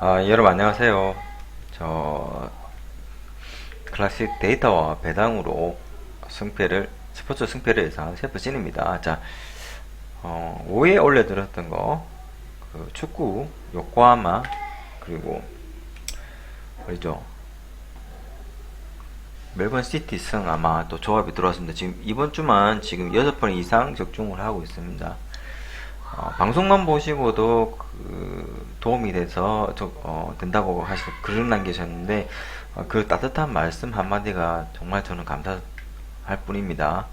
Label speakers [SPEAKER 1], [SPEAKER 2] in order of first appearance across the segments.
[SPEAKER 1] 아, 여러분 안녕하세요. 저 클래식 데이터와 배당으로 승패를 스포츠 승패를 예상한 셰프 진입니다. 자, 어, 5에 올려드렸던 거, 그 축구 요코하마 그리고 그죠 멜번 시티 승 아마 또 조합이 들어왔습니다. 지금 이번 주만 지금 6번 이상 적중을 하고 있습니다. 어, 방송만 보시고도 그 도움이 돼서 저, 어, 된다고 하시 글을 남기셨는데 어, 그 따뜻한 말씀 한마디가 정말 저는 감사할 뿐입니다.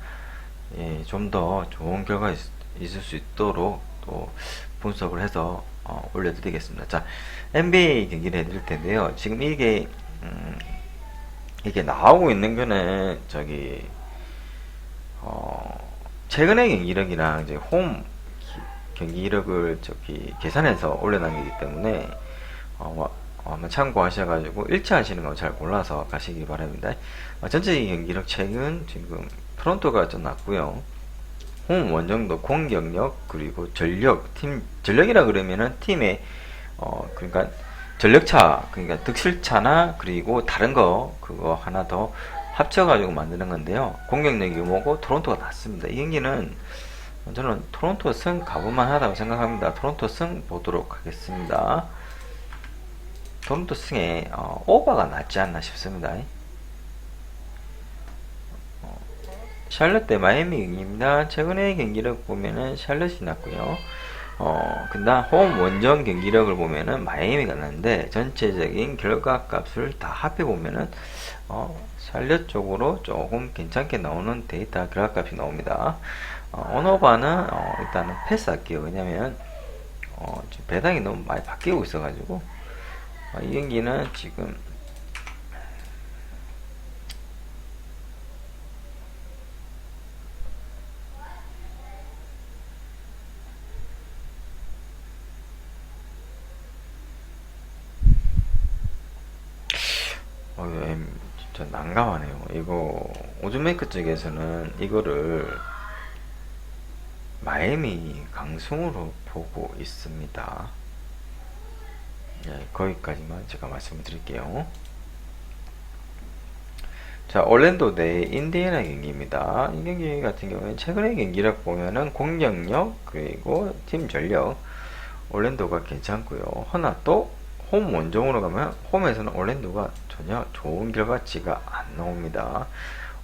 [SPEAKER 1] 예, 좀 더 좋은 결과 있, 있을 수 있도록 또 분석을 해서 어, 올려드리겠습니다. 자, NBA 경기를 해드릴 텐데요. 지금 이게 음, 이게 나오고 있는 거는 저기 어, 최근의 경기력이랑 이제 홈 기- 경기 이력을 저기 계산해서 올려놨기 때문에 어, 뭐, 어, 한번 참고하셔가지고 일치하시는 거 잘 골라서 가시기 바랍니다. 어, 전체 경기력 최근 지금 토론토가 좀 낮고요. 홈 원정도 공격력 그리고 전력 팀 전력이라 그러면은 팀의 어 그러니까 전력차 그러니까 득실차나 그리고 다른 거 그거 하나 더 합쳐가지고 만드는 건데요. 공격력 규모고 토론토가 낮습니다. 이 경기는 저는 토론토 승 가볼만 하다고 생각합니다. 토론토 승 보도록 하겠습니다. 토론토 승에 어, 오버가 낫지 않나 싶습니다. 어, 샬럿 대 마이애미 경기입니다. 최근의 경기력 보면은 샬럿이 났고요. 어, 그다음 홈 원정 경기력을 보면은 마이애미가 났는데 전체적인 결과 값을 다 합해 보면은 어, 샬럿 쪽으로 조금 괜찮게 나오는 데이터 결과 값이 나옵니다. 어, 언어바는 어, 일단은 패스할게요. 왜냐면 어, 배당이 너무 많이 바뀌고 있어가지고 어, 이 경기는 지금 어, 이거 엠, 진짜 난감하네요. 이거 오즈메이크 쪽에서는 이거를 마이애미 강승으로 보고 있습니다. 예, 거기까지만 제가 말씀을 드릴게요. 자, orlando 대 인디애나 경기입니다. 이 경기 같은 경우에는 최근의 경기력 보면은 공격력 그리고 팀 전력 orlando가 괜찮고요. 허나 또 홈 원정으로 가면 홈에서는 orlando가 전혀 좋은 결과치가 안 나옵니다.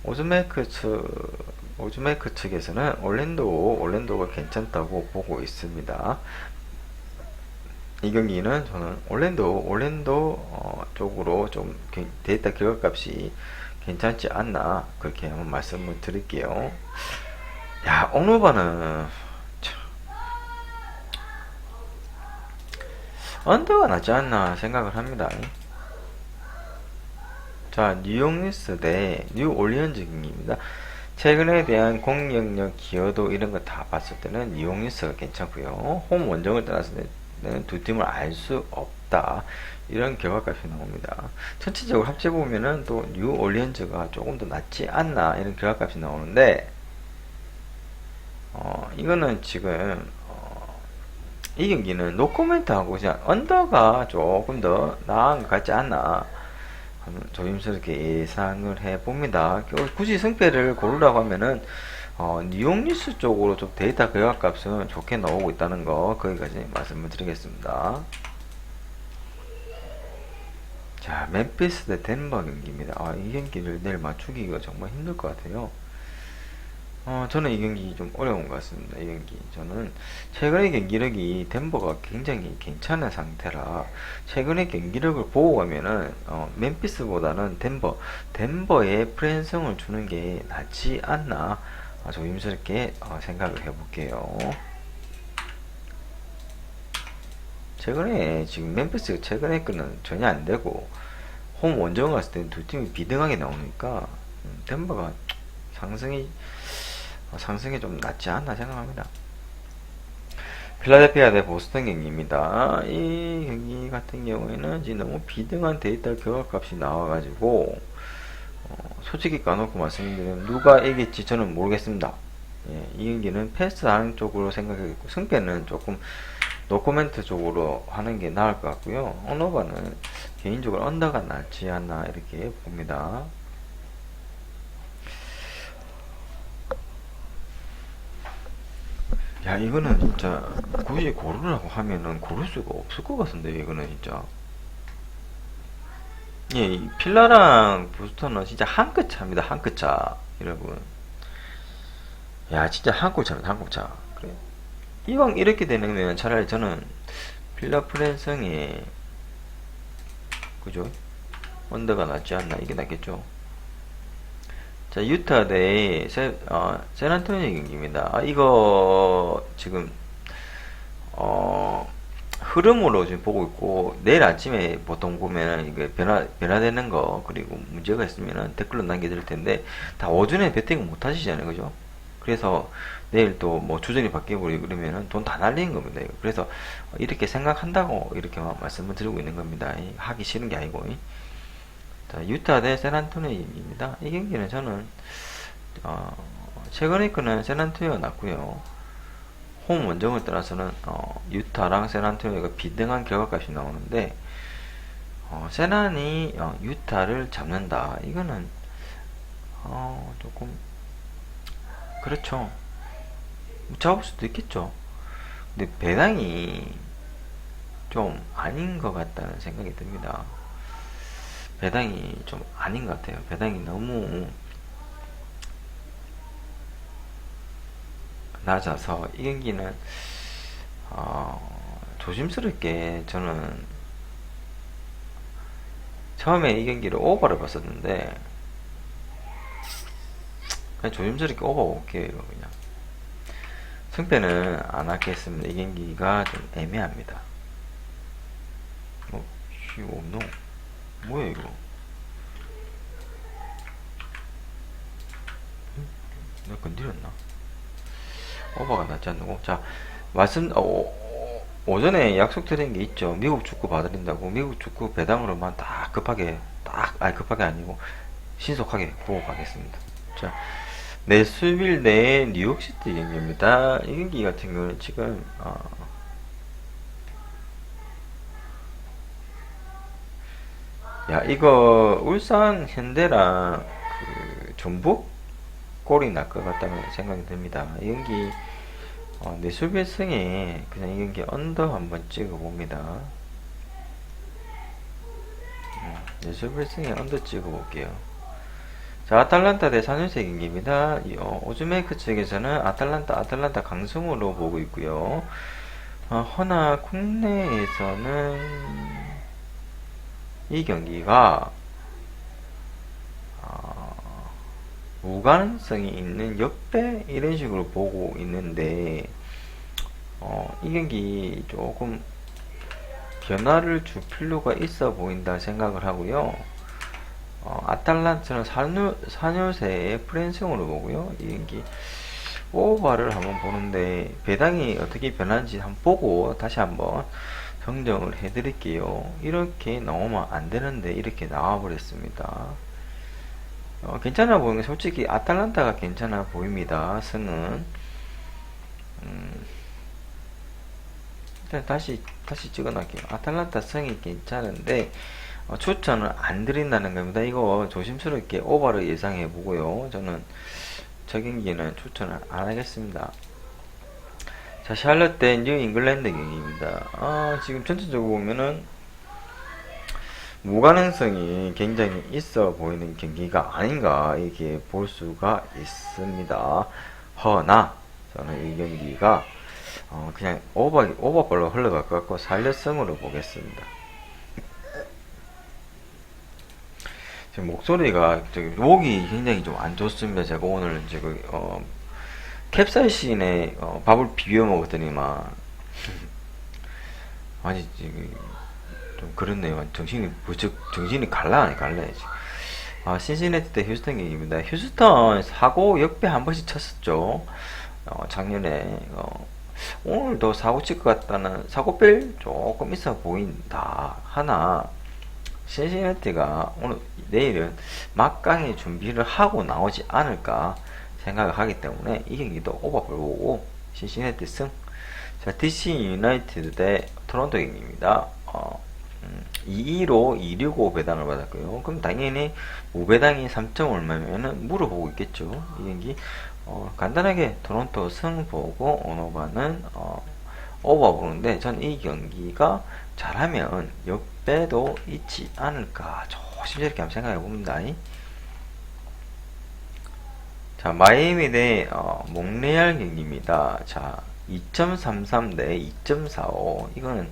[SPEAKER 1] 오즈메이크 측 오즈메이크 측에서는 orlando orlando가 괜찮다고 보고 있습니다. 이 경기는 저는 올랜도 올랜도 어, 쪽으로 좀 게- 데이터 결과값이 괜찮지 않나 그렇게 한번 말씀을 드릴게요. 야 오노바는 참, 언더가 낫지 않나 생각을 합니다. 자 뉴욕 뉴스 대 뉴올리언즈 경기입니다. 최근에 대한 공격력, 기여도 이런 거 다 봤을 때는 뉴스가 괜찮고요. 홈 원정을 때는 두 팀을 알 수 없다. 이런 결과값이 나옵니다. 전체적으로 합쳐보면은 또 뉴올리언즈가 조금 더 낫지 않나 이런 결과값이 나오는데 어, 이거는 지금 어, 이 경기는 노코멘트 하고 그냥 언더가 조금 더 나은 것 같지 않나 조심스럽게 예상을 해봅니다. 그- 굳이 승패를 고르라고 하면은 어, 뉴욕 뉴스 쪽으로 좀 데이터 결과값은 좋게 나오고 있다는 거 거기까지 말씀을 드리겠습니다. 자, 멤피스 대 덴버 경기입니다. 아, 이 경기를 내일 맞추기가 정말 힘들 것 같아요. 어, 저는 이 경기 좀 어려운 것 같습니다. 이 경기. 저는 최근의 경기력이 덴버가 굉장히 괜찮은 상태라 최근의 경기력을 보고 가면은 어, 멤피스보다는 덴버, 덴버에 프랜성을 주는 게 낫지 않나 아, 조심스럽게 어, 생각을 해볼게요. 최근에 지금 멤피스 최근에 거는 전혀 안 되고 홈 원정 갔을 때는 두 팀이 비등하게 나오니까 음, 덴버가 상승이 어, 상승이 좀 낫지 않나 생각합니다. 필라델피아 대 보스턴 경기입니다. 이 경기 같은 경우에는 지금 너무 비등한 데이터 결과값이 나와가지고 어, 솔직히 까놓고 말씀드리면 누가 이길지 저는 모르겠습니다. 예, 이 경기는 패스하는 쪽으로 생각하겠고 승패는 조금 노코멘트 쪽으로 하는 게 나을 것 같고요. 언어바는 개인적으로 언더가 낫지 않나 이렇게 봅니다. 야 이거는 진짜 굳이 고르라고 하면은 고를 수가 없을 것 같은데 이거는 진짜. 예, 이 필라랑 부스터는 진짜 한 끗 차입니다 한 끗 차 여러분. 야 진짜 한국 차입니다 한국 차. 그래. 이왕 이렇게 되면 차라리 저는 필라 프랜성이 그죠? 언더가 낫지 않나 이게 낫겠죠 자, 유타 대 세, 어, 샌안토니오 경기입니다. 아, 이거 지금 어, 흐름으로 지금 보고 있고 내일 아침에 보통 보면은 이게 변화 변화되는 거 그리고 문제가 있으면은 댓글로 남겨드릴 텐데 다 오전에 배팅을 못 하시잖아요, 그죠? 그래서 내일 또뭐 주전이 바뀌고 그러면은 돈 다 날리는 겁니다. 그래서 이렇게 생각한다고 이렇게 말씀을 드리고 있는 겁니다. 하기 싫은 게 아니고. 자, 유타 대 샌안토니오입니다. 이 경기는 저는 어, 최근에 거는 샌안토니오가 낫고요. 홈 원정을 떠나서는 어, 유타랑 샌안토니오가 비등한 결과값이 나오는데 어, 샌안이 어, 유타를 잡는다. 이거는 어, 조금 그렇죠. 잡을 수도 있겠죠. 근데 배당이 좀 아닌 것 같다는 생각이 듭니다. 배당이 좀 아닌 것 같아요. 배당이 너무 낮아서 이 경기는 어, 조심스럽게 저는 처음에 이 경기를 오버를 봤었는데 그냥 조심스럽게 오버 볼게요 그냥. 승패는 안 하겠습니다 이 경기가 좀 애매합니다. 뭐, 쉬고 노 뭐야 이거? 내가 건드렸나? 오버가 낫지 않고 자 말씀 어, 오전에 약속드린 게 있죠. 미국 축구 봐드린다고. 미국 축구 배당으로만 딱 급하게 딱 아니 급하게 아니고 신속하게 보고 가겠습니다. 자 네스빌 대 뉴욕시티 경기입니다. 이 경기 같은 경우는 지금 어, 야 이거 울산 현대랑 그 전북 골이 날 것 같다는 생각이 듭니다. 이 경기 어, 내 수비승에 그냥 이 경기 언더 한번 찍어 봅니다. 음, 내수비승에 언더 찍어 볼게요. 자 아탈란타 대 산유세 경기입니다. 이, 어, 오즈메이크 측에서는 아탈란타 아탈란타 강승으로 보고 있고요. 어, 허나 국내에서는 이 경기가 어, 무관성이 있는 역배 이런 식으로 보고 있는데 어, 이 경기 조금 변화를 줄 필요가 있어 보인다 생각을 하고요. 어, 아탈란트는 산유, 산요세의 프랜승으로 보고요. 이 경기 오버를 한번 보는데 배당이 어떻게 변하는지 한번 보고 다시 한번 정정을 해 드릴게요. 이렇게 나오면 안 되는데 이렇게 나와 버렸습니다. 어, 괜찮아 보이는 게 솔직히 아탈란타가 괜찮아 보입니다. 승은. 음, 일단 다시 다시 찍어 놓을게요. 아탈란타 승이 괜찮은데 어, 추천을 안 드린다는 겁니다. 이거 조심스럽게 오버를 예상해 보고요. 저는 저 경기는 추천을 안 하겠습니다 자, 샬럿 대 뉴 잉글랜드 경기입니다. 아, 지금 전체적으로 보면은 무가능성이 굉장히 있어 보이는 경기가 아닌가 이렇게 볼 수가 있습니다. 허나 저는 이 경기가 어, 그냥 오버 오버볼로 흘러갈 것 같고 살려성으로 보겠습니다. 지금 목소리가 저기 목이 굉장히 좀 안 좋습니다. 제가 오늘 지금 어, 캡사이신에 어, 밥을 비벼 먹었더니만 아니 좀 그렇네요. 정신이 부쩍 정신이 갈라네 갈라야지. 아 신시내티 대 휴스턴 경기입니다. 휴스턴 사고 역배 한 번씩 쳤었죠. 어, 작년에 어, 오늘도 사고 칠 것 같다는 사고 뺄 조금 있어 보인다. 하나 신시내티가 오늘 내일은 막강히 준비를 하고 나오지 않을까. 생각을 하기 때문에 이 경기도 오버볼 보고 신시내티 승 자, DC 유나이티드 대 토론토 경기입니다. 어, 음, 2-2로 265 배당을 받았고요. 그럼 당연히 무배당이 3점 얼마면은 물어보고 있겠죠. 이 경기 어, 간단하게 토론토 승 보고 오노바는 어, 오버 보는데 전 이 경기가 잘하면 역배도 있지 않을까 조심스럽게 한번 생각해 봅니다. 자, 마이애미 대 어, 몽레알 경기입니다. 자, 2.33 대 2.45. 이거는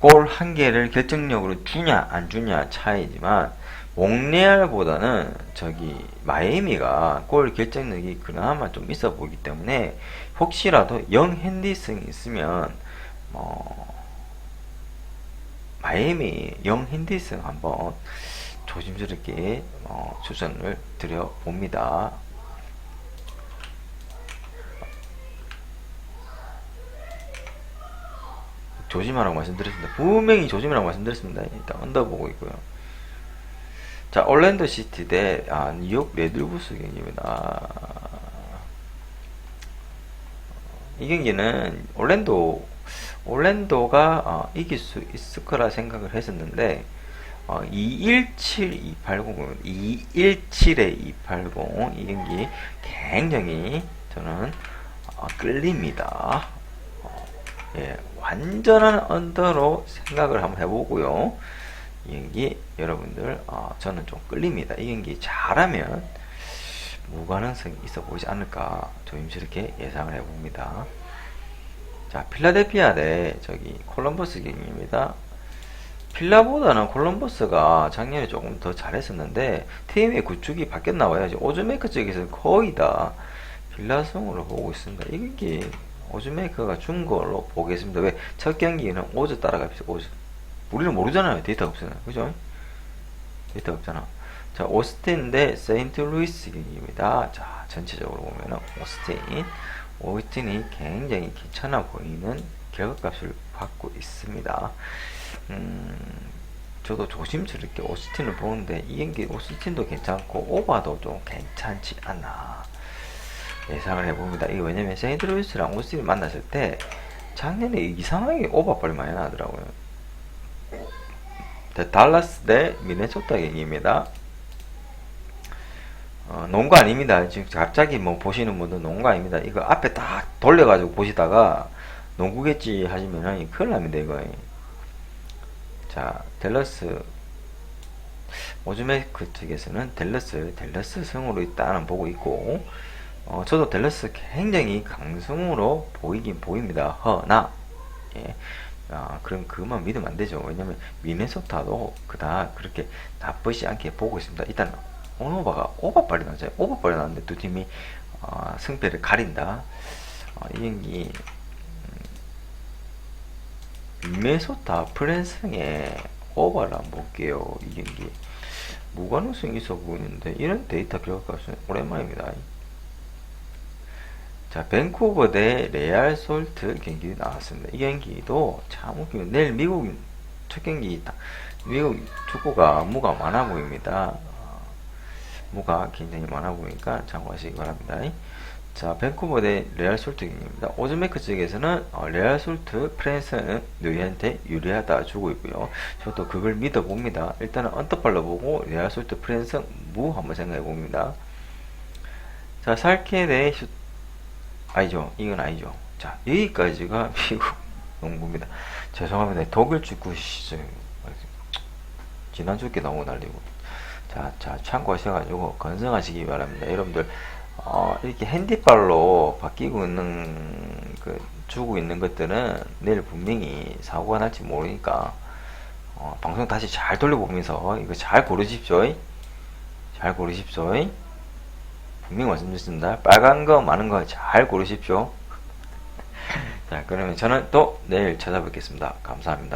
[SPEAKER 1] 골 한 개를 결정력으로 주냐 안 주냐 차이지만 몽레알보다는 저기 마이애미가 골 결정력이 그나마 좀 있어 보이기 때문에 혹시라도 영 핸디슨이 있으면 뭐 마이애미 영 핸디슨 한번 조심스럽게 어, 추천을 드려 봅니다. 조심하라고 말씀드렸습니다. 분명히 조심하라고 말씀드렸습니다. 일단 언더보고 있고요. 자, 올랜도 시티 대 아, 뉴욕 레드불스 경기입니다. 이 경기는 올랜도 올랜도가 어, 이길 수 있을 거라 생각을 했었는데 어, 217, 280, 217에 280 이 경기 굉장히 저는 어, 끌립니다. 어, 예, 완전한 언더로 생각을 한번 해보고요. 이 경기 여러분들 어, 저는 좀 끌립니다. 이 경기 잘하면 무가능성이 있어 보이지 않을까 조심스럽게 예상을 해봅니다. 자 필라델피아 대 저기 콜럼버스 경기입니다. 필라보다는 콜럼버스가 작년에 조금 더 잘했었는데 팀의 구축이 바뀌었나 봐요. 이제 오즈메이커 쪽에서 거의 다 필라성으로 보고 있습니다. 이 경기 오즈메이커가 준 걸로 보겠습니다. 왜? 첫 경기는 오즈 따라갑시다. 오즈. 우리는 모르잖아요. 데이터가 없잖아요. 그죠? 데이터가 없잖아. 자, 오스틴 대 세인트 루이스 경기입니다. 자, 전체적으로 보면은 오스틴. 오스틴이 굉장히 괜찮아 보이는 결과값을 받고 있습니다. 음, 저도 조심스럽게 오스틴을 보는데 이 경기 오스틴도 괜찮고 오바도 좀 괜찮지 않나 예상을 해봅니다. 이게 왜냐면 세인트루이스랑 오스틴을 만났을 때 작년에 이상하게 오버빨이 많이 나더라고요. 자, 달라스 대 미네소타 경기입니다. 어, 농구 아닙니다. 지금 갑자기 뭐 보시는 분들 농구 아닙니다. 이거 앞에 딱 돌려가지고 보시다가 농구겠지 하시면은 큰일 납니다, 이거. 자, 델러스 오즈메이크 측에서는 델러스, 델러스 승으로 일단은 보고 있고, 어, 저도 델러스 굉장히 강성으로 보이긴 보입니다. 허나, 예. 아, 그럼 그만 믿으면 안 되죠. 왜냐면 미네소타도 그다 그렇게 나쁘지 않게 보고 있습니다. 일단 오노바가 오버빨이 나죠. 오버빨이 나는데 두 팀이 어, 승패를 가린다. 어, 이 경기 음, 미네소타 프랜스에 오버를 한번 볼게요. 이 경기 무관능성이 있어 보이는데 이런 데이터 결과값은 오랜만입니다. 자, 밴쿠버 대 레알 솔트 경기 나왔습니다. 이 경기도 참 웃기면 내일 미국 첫 경기 미국 축구가 무가 많아 보입니다. 어, 무가 굉장히 많아 보니까 참고하시기 바랍니다. 자, 밴쿠버 대 레알 솔트 경기입니다. 오즈메크 측에서는 어, 레알 솔트 프랜스는 누이한테 유리하다 주고 있고요. 저도 그걸 믿어봅니다. 일단은 언더팔로 보고 레알 솔트 프랜스 무 한번 생각해 봅니다. 자, 살케 대 슈, 아니죠. 이건 아니죠. 자, 여기까지가 미국 농구입니다. 죄송합니다. 독일 축구 시절 지난주께 너무 날리고. 자, 자, 참고하셔가지고 건성하시기 바랍니다. 여러분들, 어, 이렇게 핸디발로 바뀌고 있는, 그, 주고 있는 것들은 내일 분명히 사고가 날지 모르니까, 어, 방송 다시 잘 돌려보면서 이거 잘 고르십시오. 잘 고르십시오. 분명히 말씀드렸습니다. 빨간 거, 많은 거 잘 고르십시오. 자, 그러면 저는 또 내일 찾아뵙겠습니다. 감사합니다.